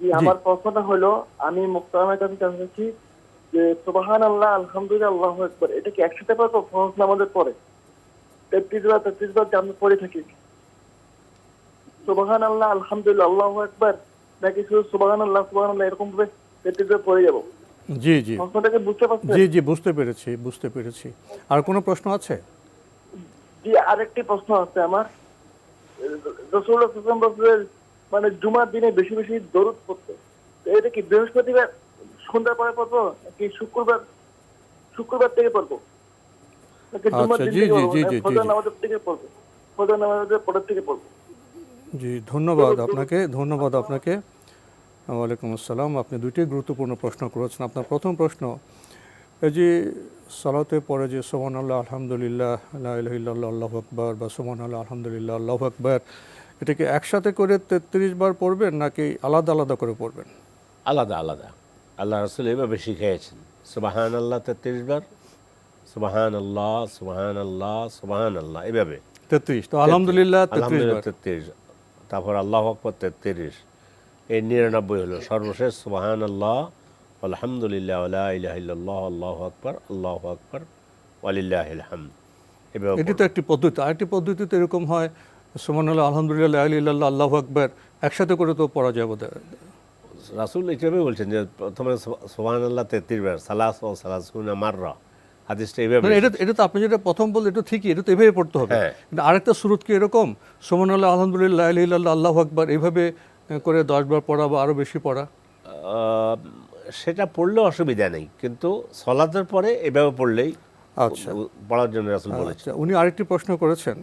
আমার প্রশ্নটা হলো আমি মুক্তামের কাছে জানতে চাচ্ছি যে সুবাহান আল্লাহ আলহামদুলিল্লাহ আল্লাহ একবার এটা কি একসাথে পারব ফরজ নামাজের পরে? তেত্রিশ বার তেত্রিশ বার পড়ে থাকি? সুবাহান আল্লাহ আলহামদুলিল্লাহ আল্লাহ একবার নাকি শুধু সুবাহান আল্লাহ সুবাহান আল্লাহ এরকম ভাবে তেত্রিশ বার পড়ে যাব? জি জি। বুঝতে জি জি বুঝতে পেরেছি বুঝতে পেরেছি। আর কোনো প্রশ্ন আছে? জি আরেকটি প্রশ্ন আছে আমার। বছরের মানে জুমার দিনে বেশি বেশি দরুদ পড়তে। এটা কি বৃহস্পতিবার? সন্ধ্যার পরে পড়ব নাকি শুক্রবার? শুক্রবার থেকে পড়ব? আচ্ছা, জি, থেকে পড়ব? ধন্যবাদ আপনাকে ধন্যবাদ আপনাকে। ওয়ালাইকুম আসসালাম আপনি দুইটি গুরুত্বপূর্ণ প্রশ্ন করেছেন। আপনার প্রথম প্রশ্ন এই যে সালাতে পরে যে সোমান আল্লাহ আলহামদুলিল্লাহ আল্লাহ আল্লাহ আকবর বা সোমান আল্লাহ আলহামদুলিল্লাহ আল্লাহ আকবর এটাকে একসাথে করে তেত্রিশ বার পড়বেন নাকি আলাদা আলাদা করে পড়বেন? আলাদা আলাদা। আল্লাহ রসুল এভাবে শিখিয়েছেন। সুবাহান আল্লাহ তেত্রিশ বার সুবাহান আল্লাহ সুবাহান আল্লাহ সুবাহান আল্লাহ এভাবে। তেত্রিশ তো আলহামদুলিল্লাহ তেত্রিশ আলহামদুলিল্লাহ তেত্রিশ। তারপর আল্লাহ আকবর তেত্রিশ। এই নিরানব্বই হলো সর্বশেষ সুবাহান আল্লাহ আলহামদুলিল্লাহ আল্লাহ আল্লাহ আকবর আল্লাহ আকবর এভাবে এটি তো একটি পদ্ধতি আরেকটি পদ্ধতি তো এরকম হয় সোমান আল্লাহ আলহামদুলিল্লাহ আলী আল্লাহ আল্লাহ আকবর। একসাথে করে তো পড়া যায় বোধ রাসুল এইভাবে বলছেন যে প্রথমে সোহান আল্লাহ তেত্রিশ বার সালাস ও সালাসুনা মাররা। হাদিসটা এইভাবে মানে এটা এটা তো আপনি যেটা প্রথম বললেন এটা ঠিকই এটা তো এভাবে পড়তে হবে। হ্যাঁ। কিন্তু আরেকটা সুরত কি এরকম? সোমান আল্লাহ আলহামদুলিল্লাহ আলী আল্লাহ আল্লাহ আকবর এইভাবে করে দশ বার পড়া বা আরও বেশি পড়া? সেটা পড়লেও অসুবিধা নেই কিন্তু সলাতের পরে এভাবে পড়লেই আচ্ছা। পড়ার জন্য রাসুল বলেছেন। আচ্ছা উনি আরেকটি প্রশ্ন করেছেন।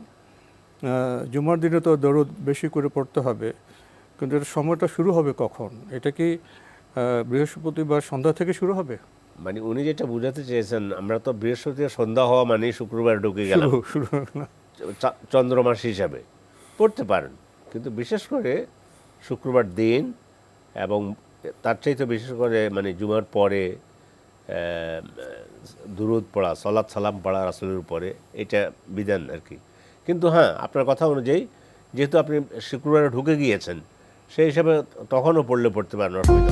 জুমার দিনে তো দরুদ বেশি করে পড়তে হবে কিন্তু এর সময়টা শুরু হবে কখন? এটা কি বৃহস্পতিবার সন্ধ্যা থেকে শুরু হবে? মানে উনি যেটা বুঝাতে চেয়েছেন আমরা তো বৃহস্পতিবার সন্ধ্যা হওয়া মানে শুক্রবার ঢুকে গেলাম। চন্দ্রমাস হিসাবে পড়তে পারেন কিন্তু বিশেষ করে শুক্রবার দিন এবং তার চাইতে বিশেষ করে মানে জুমার পরে দুরুদ পড়া সলাৎ সালাম পড়া রাসুলের উপরে এটা বিধান আর কি। কিন্তু হ্যাঁ আপনার কথা অনুযায়ী, যেহেতু আপনি শুক্রবারে ঢুকে গিয়েছেন, সেই হিসাবে তখনও পড়লে পড়তে পারেন অসুবিধা।